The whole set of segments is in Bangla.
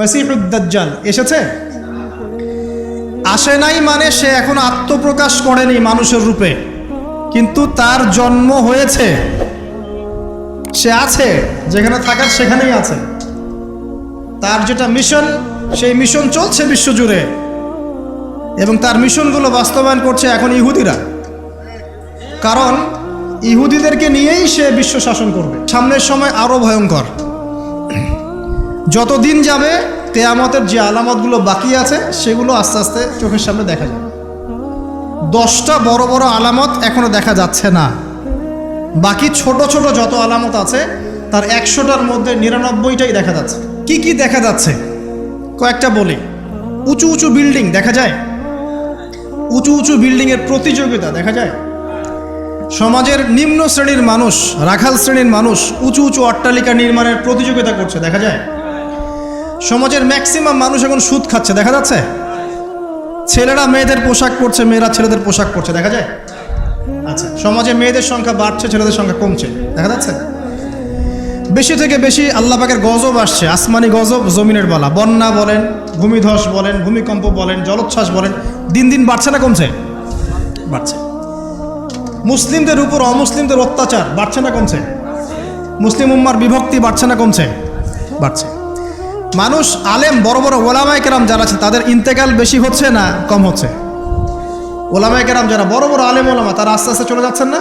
মসিহুদ্দাজ্জাল এসেছে? আসে নাই মানে সে এখন আত্মপ্রকাশ করেনি মানুষের রূপে। কিন্তু তার জন্ম হয়েছে। সে আছে, যেখানে থাকার সেখানেই আছে। তার যেটা মিশন সেই মিশন চলছে বিশ্বজুড়ে। এবং তার মিশনগুলো বাস্তবায়ন করছে এখন ইহুদিরা। কারণ ইহুদিদেরকে নিয়েই সে বিশ্ব শাসন করবে। সামনের সময় আরও ভয়ঙ্কর। যত দিন যাবে তেয়ামতের যে আলামতগুলো বাকি আছে, সেগুলো আস্তে আস্তে চোখের সামনে দেখা যাবে। দশটা বড় বড় আলামত এখনও দেখা যাচ্ছে না। বাকি ছোট ছোট যত আলামত আছে, তার একশোটার মধ্যে নিরানব্বইটাই দেখা যাচ্ছে। কি কি দেখা যাচ্ছে? কয়েকটা বলি। উঁচু উঁচু বিল্ডিং দেখা যায়? উঁচু উঁচু বিল্ডিংয়ের প্রতিযোগিতা দেখা যায়? সমাজের নিম্ন শ্রেণির মানুষ, রাখাল শ্রেণির মানুষ উঁচু উঁচু অট্টালিকা নির্মাণের প্রতিযোগিতা করছে দেখা যায়? সমাজের ম্যাক্সিমাম মানুষ এখন সুদ খাচ্ছে, দেখা যাচ্ছে? ছেলেরা মেয়েদের পোশাক পরছে, মেয়েরা ছেলেদের পোশাক পরছে, দেখা যায়? আচ্ছা সমাজে মেয়েদের সংখ্যা বাড়ছে, ছেলেদের সংখ্যা কমছে, দেখা যাচ্ছে? বেশি থেকে বেশি আল্লাহ পাকের গজব আসছে, আসমানি গজব, জমিনের বলা। বন্যা বলেন, ভূমিধস বলেন, ভূমিকম্প বলেন, জলোচ্ছ্বাস বলেন, দিন দিন বাড়ছে না কমছে? বাড়ছে। মুসলিমদের উপর অমুসলিমদের অত্যাচার বাড়ছে না কমছে? মুসলিম উম্মার বিভক্তি বাড়ছে না কমছে? বাড়ছে। মানুষ, আলেম, বড় বড় ওলামায় কেরাম যারা আছে তাদের ইন্তেকাল বেশি হচ্ছে না কম হচ্ছে? ওলামায় কেরাম যারা বড় বড় আলেম ওলামা, তারা আস্তে আস্তে চলে যাচ্ছেন না?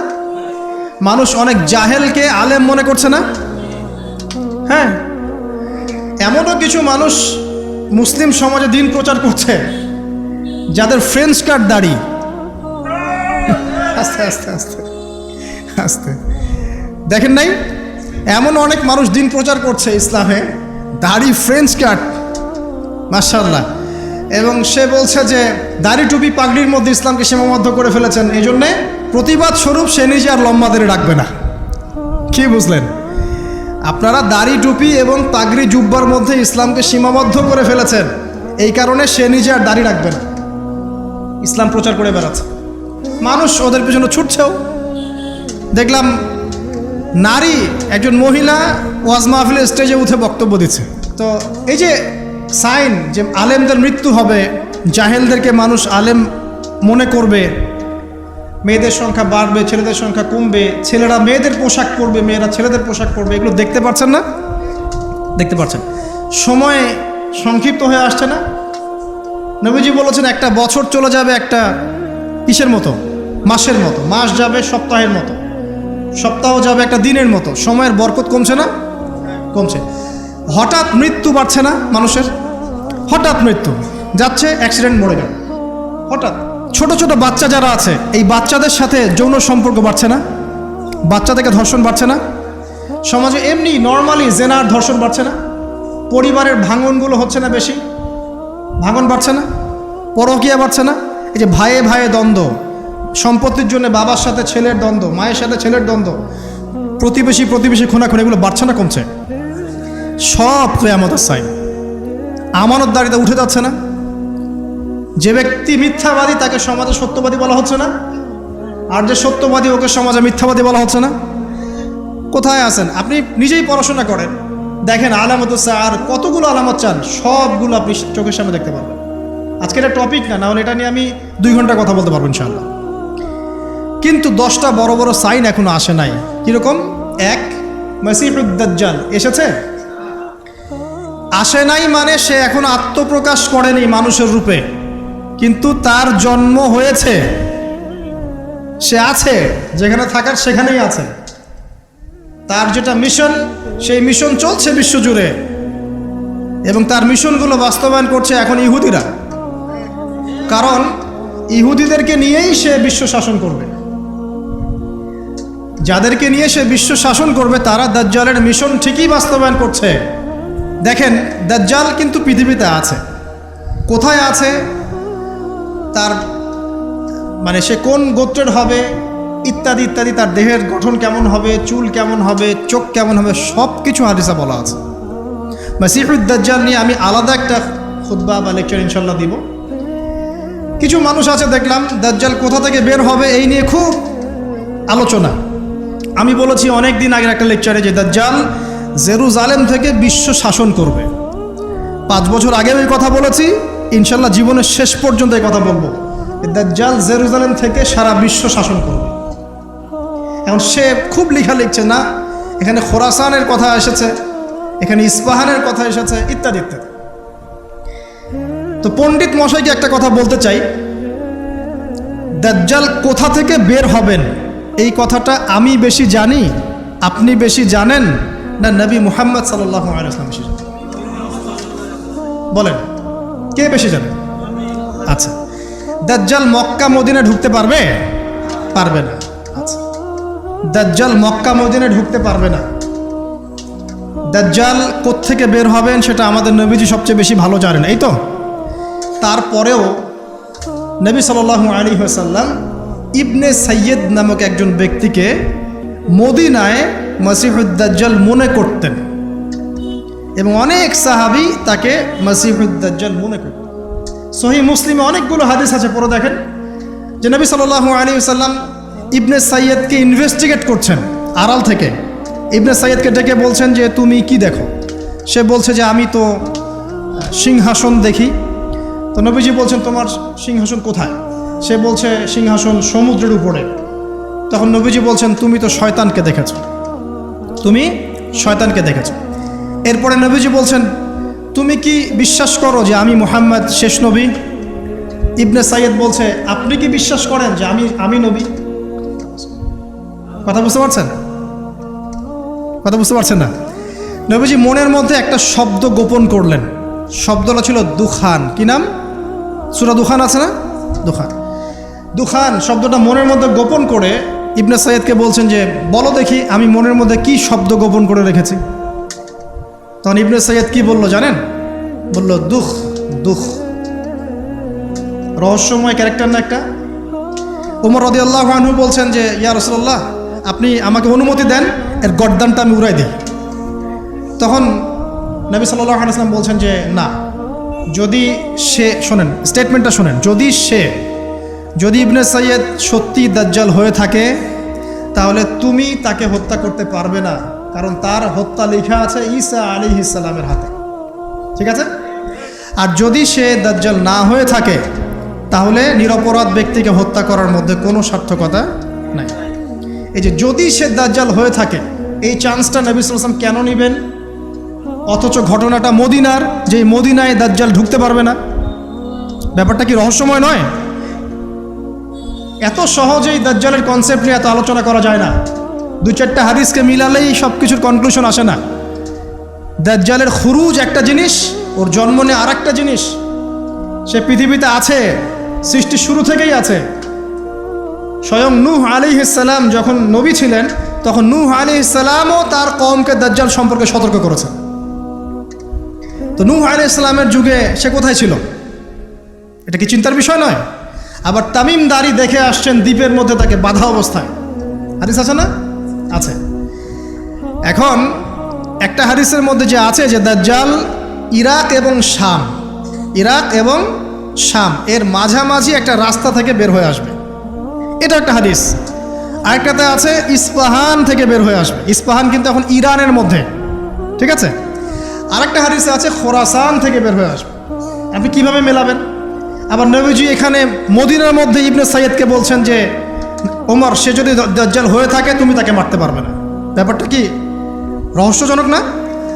মানুষ অনেক জাহেলকে আলেম মনে করছে না? হ্যাঁ। এমনও কিছু মানুষ মুসলিম সমাজে দিন প্রচার করছে, যাদের ফ্রেঞ্চ কার্ড দাড়ি। আস্তে আস্তে আস্তে আস্তে। দেখেন নাই? এমন অনেক মানুষ দিন প্রচার করছে ইসলামে। দাড়ি ফ্রেঞ্চ কাট মার্শাল্লাহ এবং সে বলছে যে, দাড়ি টুপি পাগড়ির মধ্যে ইসলামকে সীমাবদ্ধ করে ফেলেছেন। এই জন্যে প্রতিবাদ স্বরূপ সে নিজে আর লম্বা লম্বাদের রাখবে না। কি বুঝলেন? আপনারা দাড়ি টুপি এবং পাগড়ি জুব্বার মধ্যে ইসলামকে সীমাবদ্ধ করে ফেলেছেন। এই কারণে সে নিজে আর দাড়ি রাখবে না। ইসলাম প্রচার করে বেড়াচ্ছে। মানুষ ওদের পেছনে ছুটছেও। দেখলাম নারী, একজন মহিলা ওয়াজ মাহফিলের স্টেজে উঠে বক্তব্য দিচ্ছে। তো এই যে সাইন যে আলেমদের মৃত্যু হবে জাহেলদেরকে মানুষ আলেম মনে করবে মেয়েদের সংখ্যা বাড়বে ছেলেদের সংখ্যা কমবে ছেলেরা মেয়েদের পোশাক পরবে মেয়েরা ছেলেদের পোশাক পরবে এগুলো দেখতে পাচ্ছেন না? দেখতে পাচ্ছেন সময় সংক্ষিপ্ত হয়ে আসছে না। নবীজি বলেছেন একটা বছর চলে যাবে একটা কিসের মতো? মাসের মতো। মাস যাবে সপ্তাহের মতো। সপ্তাহ যাবে একটা দিনের মতো। সময়ের বরকত কমছে না? কমছে। হঠাৎ মৃত্যু বাড়ছে না মানুষের? হঠাৎ মৃত্যু। যাচ্ছে অ্যাক্সিডেন্ট মরে গেল। হঠাৎ। ছোট ছোট বাচ্চা যারা আছে, এই বাচ্চাদের সাথে যৌন সম্পর্ক বাড়ছে না? বাচ্চা থেকে ধর্ষণ বাড়ছে না? সমাজে এমনি নর্মালি জেনার ধর্ষণ বাড়ছে না? পরিবারের ভাঙনগুলো হচ্ছে না বেশি? ভাঙন বাড়ছে না? পরকিয়া বাড়ছে না? এই যে ভাইয়ে ভাইয়ে দ্বন্দ্ব। সম্পত্তির জন্য বাবার সাথে ছেলের দ্বন্দ্ব, মায়ের সাথে ছেলের দ্বন্দ্ব। প্রতিবেশী প্রতিবেশী খুনাখুনি এগুলো বাড়ছে না, কমছে? সব কেয়ামতের সাইন আমানতদারিতা উঠে যাচ্ছে না। যে ব্যক্তি মিথ্যাবাদী, তাকে সমাজে সত্যবাদী বলা হচ্ছে না। আর যে সত্যবাদী, ওকে সমাজে মিথ্যাবাদী বলা হচ্ছে না। কোথায় আছেন? আপনি নিজেই পড়াশোনা করেন। দেখেন আলামত আর কতগুলো আলামত চান, সবগুলো আপনি চোখের সামনে দেখতে পারবেন। আজকে এটা টপিক না, নাহলে এটা নিয়ে আমি দুই ঘণ্টা কথা বলতে পারব ইনশাল্লাহ কিন্তু দশটা বড় বড় সাইন এখনও আসে নাই। কীরকম? এক মসিহুদ্দাজ্জাল এসেছে? আসে নাই মানে সে এখন আত্মপ্রকাশ করেনি মানুষের রূপে। কিন্তু তার জন্ম হয়েছে। সে আছে, যেখানে থাকার সেখানেই আছে। তার যেটা মিশন, সেই মিশন চলছে বিশ্বজুড়ে। এবং তার মিশনগুলো বাস্তবায়ন করছে এখন ইহুদিরা। কারণ ইহুদিদেরকে নিয়েই সে বিশ্ব শাসন করবে। যাদেরকে নিয়ে সে বিশ্ব শাসন করবে, তারা দাজ্জালের মিশন ঠিকই বাস্তবায়ন করছে। দেখেন, দাজ্জাল কিন্তু পৃথিবীতে আছে। কোথায় আছে? তার মানে সে কোন গোত্রের হবে? ইত্যাদি ইত্যাদি, তার দেহের গঠন কেমন হবে? চুল কেমন হবে? চোখ কেমন হবে? সব কিছু হাদিসা বলা আছে। মাসিহুদ্দাজ্জাল নিয়ে আমি আলাদা একটা খুদ্া বা লেকচার ইনশাল্লাহ দিব। কিছু মানুষ আছে, দেখলাম, দাজ্জাল কোথা থেকে বের হবে এই নিয়ে খুব আলোচনা। আমি বলেছি অনেক দিন আগের একটা লেকচারে যে দাজ্জাল জেরুজালেম থেকে বিশ্ব শাসন করবে। পাঁচ বছর আগে এই কথা বলেছি, ইনশাল্লাহ জীবনের শেষ পর্যন্ত এই কথা বলব। দাজ্জাল জেরুজালেম থেকে সারা বিশ্ব শাসন করবে। এখন সে খুব লেখা লিখছে, না, এখানে খোরাসানের কথা এসেছে, এখানে ইস্পাহানের কথা এসেছে, ইত্যাদি ইত্যাদি। তো পণ্ডিত মশাইকে একটা কথা বলতে চাই, দাজ্জাল কোথা থেকে বের হবেন? এই কথাটা আমি বেশি জানি, আপনি বেশি জানেন? না নবী মুহাম্মদ সাল্লাহ আলাইসলাম বেশি জানেন? বলেন, কে বেশি জানেন আচ্ছা দাজ্জাল মক্কা মদিনে ঢুকতে পারবে? পারবে না। আচ্ছা দাজ্জাল মক্কা মদিনে ঢুকতে পারবে না। দাজ্জাল কোত্থেকে বের হবেন সেটা আমাদের নবীজি সবচেয়ে বেশি ভালো জানেন, এই তো? তারপরেও নবী সাল আলী সাল্লাম ইবনে সৈয়দ নামক একজন ব্যক্তিকে মদিনায় মসিহুদ্দাজ্জাল মনে করতেন। এবং অনেক সাহাবি তাকে মসিহুদ্দাজ্জাল মনে করতেন। সহি মুসলিমে অনেকগুলো হাদিস আছে পরে দেখেন। যে নবী সাল আলী সাল্লাম ইবনে সৈয়দকে ইনভেস্টিগেট করছেন আড়াল থেকে। ইবনে সৈয়দকে ডেকে বলছেন যে, তুমি কি দেখো? সে বলছে যে, আমি তো সিংহাসন দেখি। তো নবীজি বলছেন, তোমার সিংহাসন কোথায়? সে বলছে, সিংহাসন সমুদ্রের উপরে। তখন নবীজি বলছেন, তুমি তো শয়তানকে দেখেছ। তুমি শয়তানকে দেখেছ। এরপরে নবীজি বলছেন, তুমি কি বিশ্বাস করো যে আমি মোহাম্মদ শেষ নবী? ইবনে সাইয়েদ বলছে, আপনি কি বিশ্বাস করেন যে আমি আমি নবী? কথা বুঝতে পারছেন? কথা বুঝতে পারছেন না? নবীজি মনের মধ্যে একটা শব্দ গোপন করলেন। শব্দটা ছিল দুখান। কি নাম? সুরা দুখান আছে না? দুখান। দুখান শব্দটা মনের মধ্যে গোপন করে ইবনে সৈয়দকে বলছেন যে, বলো দেখি আমি মনের মধ্যে কি শব্দ গোপন করে রেখেছি। তখন ইবনে সৈয়দ কি বলল জানেন? বলল, দুঃখ দুঃখ। রহস্যময় ক্যারেক্টার না একটা? উমর রদি আল্লাহ আনহু বলছেন যে, ইয়া রসল্লাহ আপনি আমাকে অনুমতি দেন, এর গড্দানটা আমি উড়াই দিই। তখন নবী সাল্লাহ আলাইসলাম বলছেন যে, না, যদি সে, শোনেন স্টেটমেন্টটা শোনেন, যদি সে যদি ইবনে সৈয়দ সত্যি দাজ্জাল হয়ে থাকে, তাহলে তুমি তাকে হত্যা করতে পারবে না, কারণ তার হত্যা লেখা আছে ঈসা আলী ইসালামের হাতে। ঠিক আছে? আর যদি সে দাজ্জাল না হয়ে থাকে, তাহলে নিরপরাধ ব্যক্তিকে হত্যা করার মধ্যে কোনো সার্থকতা নাই। এই যে যদি সে দাজ্জাল হয়ে থাকে, এই চান্সটা নবী সালাম কেন নেবেন? অথচ ঘটনাটা মদিনার যে মদিনায় দাজ্জাল ঢুকতে পারবে না। ব্যাপারটা কি রহস্যময় নয়? এত সহজেই দাজ্জালের কনসেপ্ট নিয়ে এত আলোচনা করা যায় না। দু চারটা হাদিসকে মিলালেই সব কিছুর কনক্লুশন আসে না। দাজ্জালের খুরুজ একটা জিনিস, ওর জন্ম নিয়ে আর একটা জিনিস। সে পৃথিবীতে আছে সৃষ্টির শুরু থেকেই আছে। স্বয়ং নূহ আলী ইসালাম যখন নবী ছিলেন, তখন নূহ আলী ইসালামও তার কমকে দাজ্জাল সম্পর্কে সতর্ক করেছেন তো নূহ আলী ইসলামের যুগে সে কোথায় ছিল? এটা কি চিন্তার বিষয় নয়? আবার তামিম দাড়ি দেখে আসছেন দ্বীপের মধ্যে তাকে বাধা অবস্থায়। হাদিস আছে না? আছে। এখন একটা হাদিসের মধ্যে যে আছে যে দাজ্জাল ইরাক এবং শাম, ইরাক এবং শাম, এর মাঝামাঝি একটা রাস্তা থেকে বের হয়ে আসবে। এটা একটা হাদিস। আরেকটাতে আছে ইস্পাহান থেকে বের হয়ে আসবে। ইস্পাহান কিন্তু এখন ইরানের মধ্যে। ঠিক আছে? আরেকটা হাদিসে আছে খোরাসান থেকে বের হয়ে আসবে। আপনি কীভাবে মেলাবেন? আবার নবীজি এখানে মদিনার মধ্যে ইবনে সাইয়দকে বলছেন যে, ওমর, সে যদি দাজ্জাল হয়ে থাকে, তুমি তাকে মারতে পারবে না। ব্যাপারটা কি রহস্যজনক না?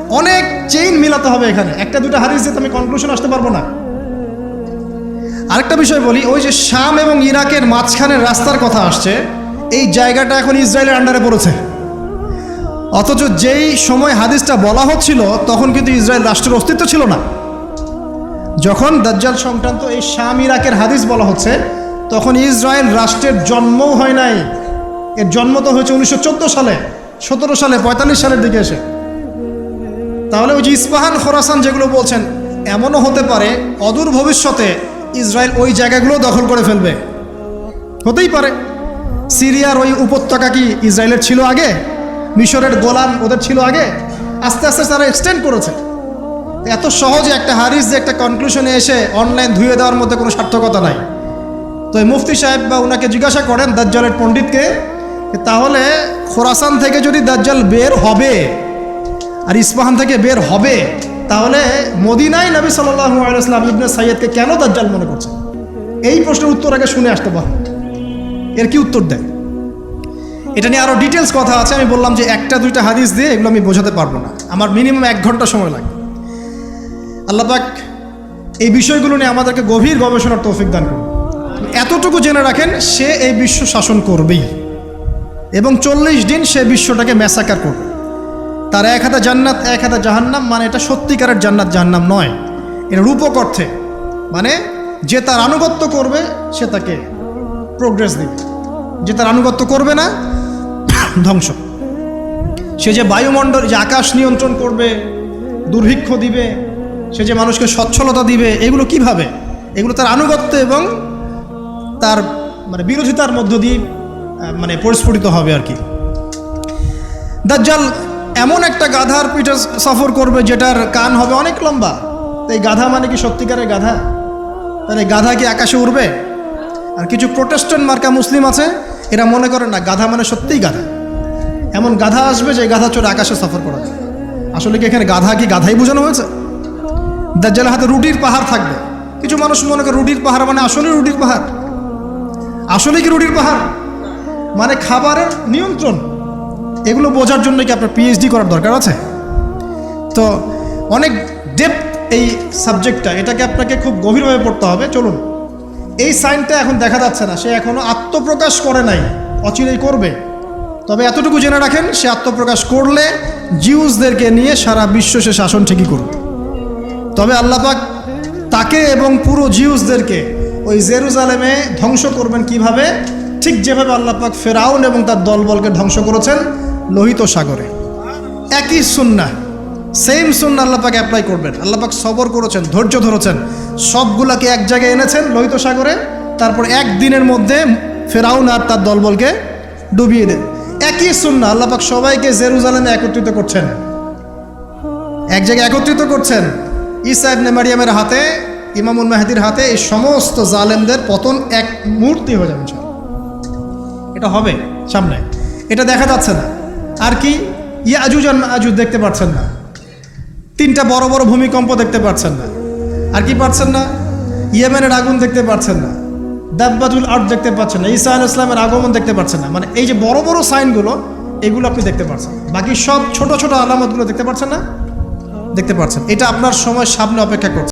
অনেক চেইন মিলাতে হবে এখানে। একটা, দুটো হাদিস দিয়ে আমি কনক্লুশন আসতে পারব না। আরেকটা বিষয় বলি, ওই যে শাম এবং ইরাকের মাঝখানের রাস্তার কথা আসছে, এই জায়গাটা এখন ইসরায়েলের আন্ডারে পড়েছে। অথচ যেই সময় হাদিসটা বলা হচ্ছিল, তখন কিন্তু ইসরায়েল রাষ্ট্রের অস্তিত্ব ছিল না। যখন দাজ্জাল সংক্রান্ত এই শাম ইরাকের হাদিস বলা হচ্ছে, তখন ইসরায়েল রাষ্ট্রের জন্মও হয় নাই। এর জন্ম তো হয়েছে উনিশশো চোদ্দ সালে, সতেরো সালে, পঁয়তাল্লিশ সালের দিকে এসে। তাহলে ওই যে ইস্পাহান খোরাসান যেগুলো বলছেন, এমনও হতে পারে অদূর ভবিষ্যতে ইসরায়েল ওই জায়গাগুলো দখল করে ফেলবে। হতেই পারে। সিরিয়ার ওই উপত্যকা কি ইসরায়েলের ছিল আগে? মিশরের গোলান ওদের ছিল আগে? আস্তে আস্তে তারা এক্সটেন্ড করেছে। এত সহজে একটা হারিস যে একটা কনক্লুশনে এসে অনলাইন ধুয়ে দেওয়ার মধ্যে কোনো সার্থকতা নাই। তো এই মুফতি সাহেব বা ওনাকে জিজ্ঞাসা করেন দাজ্জালের পণ্ডিতকে তাহলে খোরাসান থেকে যদি দাজ্জাল বের হবে আর ইস্পাহান থেকে বের হবে, তাহলে মদিনায় নবী সাল্লাহ আলাইসলাম ইবনে সাইয়দকে কেন দাজ্জাল মনে করছে এই প্রশ্নের উত্তর আগে শুনে আসতে পারে এর কি উত্তর দেয় এটা নিয়ে আরও ডিটেলস কথা আছে, আমি বললাম যে একটা দুইটা হাদিস দিয়ে এগুলো আমি বোঝাতে পারব না। আমার মিনিমাম এক ঘণ্টা সময় লাগবে। আল্লাপাক এই বিষয়গুলো নিয়ে আমাদেরকে গভীর গবেষণার তৌফিক দান করুন। এতটুকু জেনে রাখেন, সে এই বিশ্ব শাসন করবেই। এবং চল্লিশ দিন সে বিশ্বটাকে ম্যাসাকার করবে। তার এক হাতে জান্নাত, এক হাতে জাহান্নাম মানে এটা সত্যিকারের জান্নাত, জাহান্নাম নয়। এটা রূপক অর্থে। মানে যে তার আনুগত্য করবে, সে তাকে প্রোগ্রেস দিবে। যে তার আনুগত্য করবে না, ধ্বংস। সে যে বায়ুমণ্ডল, যে আকাশ নিয়ন্ত্রণ করবে, দুর্ভিক্ষ দিবে সে যে মানুষকে সচ্ছলতা দিবে, এগুলো কীভাবে? এগুলো তার আনুগত্য এবং তার মানে বিরোধিতার মধ্য দিয়ে মানে পরিস্ফুটিত হবে আর কি। দাজ্জাল এমন একটা গাধার পিঠে সফর করবে যেটার কান হবে অনেক লম্বা। তো এই গাধা মানে কি সত্যিকারের গাধা? তাহলে গাধা কি আকাশে উড়বে? আর কিছু প্রোটেস্ট্যান্ট মার্কা মুসলিম আছে, এরা মনে করে না, গাধা মানে সত্যিই গাধা। এমন গাধা আসবে যে গাধা চড়ে আকাশে সফর করা আসলে কি এখানে গাধা কি গাধাই বোঝানো হয়েছে? দাজ্জালের হাতে রুটির পাহাড় থাকবে। কিছু মানুষ মনে করে রুটির পাহাড় মানে আসলে রুটির পাহাড়। আসলে কি রুটির পাহাড়? মানে খাবারের নিয়ন্ত্রণ। এগুলো বোঝার জন্য কি আপনার পিএইচডি করার দরকার আছে? তো অনেক ডেপথ এই সাবজেক্টটা এটাকে আপনাকে খুব গভীরভাবে পড়তে হবে। চলুন। এই সাইনটা এখন দেখা যাচ্ছে না। সে এখনও আত্মপ্রকাশ করে নাই। অচিরেই করবে। তবে এতটুকু জেনে রাখেন, সে আত্মপ্রকাশ করলে জিউসদেরকে নিয়ে সারা বিশ্ব সে শাসন ঠিকই করবে তবে আল্লাপাক তাকে এবং পুরো জিউসদেরকে ওই জেরুজালেমে ধ্বংস করবেন কীভাবে? ঠিক যেভাবে আল্লাপাক ফেরাউন এবং তার দলবলকে ধ্বংস করেছেন লোহিত সাগরে। একই সুন্না সেম সুন্না আল্লাপাক অ্যাপ্লাই করবেন। আল্লাপাক সবর করেছেন, ধৈর্য ধরেছেন। সবগুলাকে এক জায়গায় এনেছেন লোহিত সাগরে, তারপর একদিনের মধ্যে ফেরাউন আর তার দলবলকে ডুবিয়ে দেন। একই সুন্না আল্লাপাক সবাইকে জেরুজালেমে একত্রিত করছেন। এক জায়গায় একত্রিত করছেন। ইসা ইবনে মারিয়ামের হাতে, ইমামুল মেহাদির হাতে এই সমস্ত জালেমদের পতন এক মূর্তি হয়ে যাবে। এটা হবে সামনে। এটা দেখা যাচ্ছে না। আর কি? ইয়া আজুজ আর আজুজ দেখতে পাচ্ছেন না। তিনটা বড় বড় ভূমিকম্প দেখতে পাচ্ছেন না। আর কি পাচ্ছেন না? ইয়েমেনের আগুন দেখতে পাচ্ছেন না। দাব্বাজুল আর্ট দেখতে পাচ্ছেন না। আল ইসলামের আগমন দেখতে পাচ্ছেন না। মানে এই যে বড় বড় সাইনগুলো, এগুলো আপনি দেখতে পাচ্ছেন বাকি সব ছোট ছোট আলামতগুলো দেখতে পাচ্ছেন না? দেখতে পাচ্ছেন। এটা আপনার সময় সামনে অপেক্ষা করছে।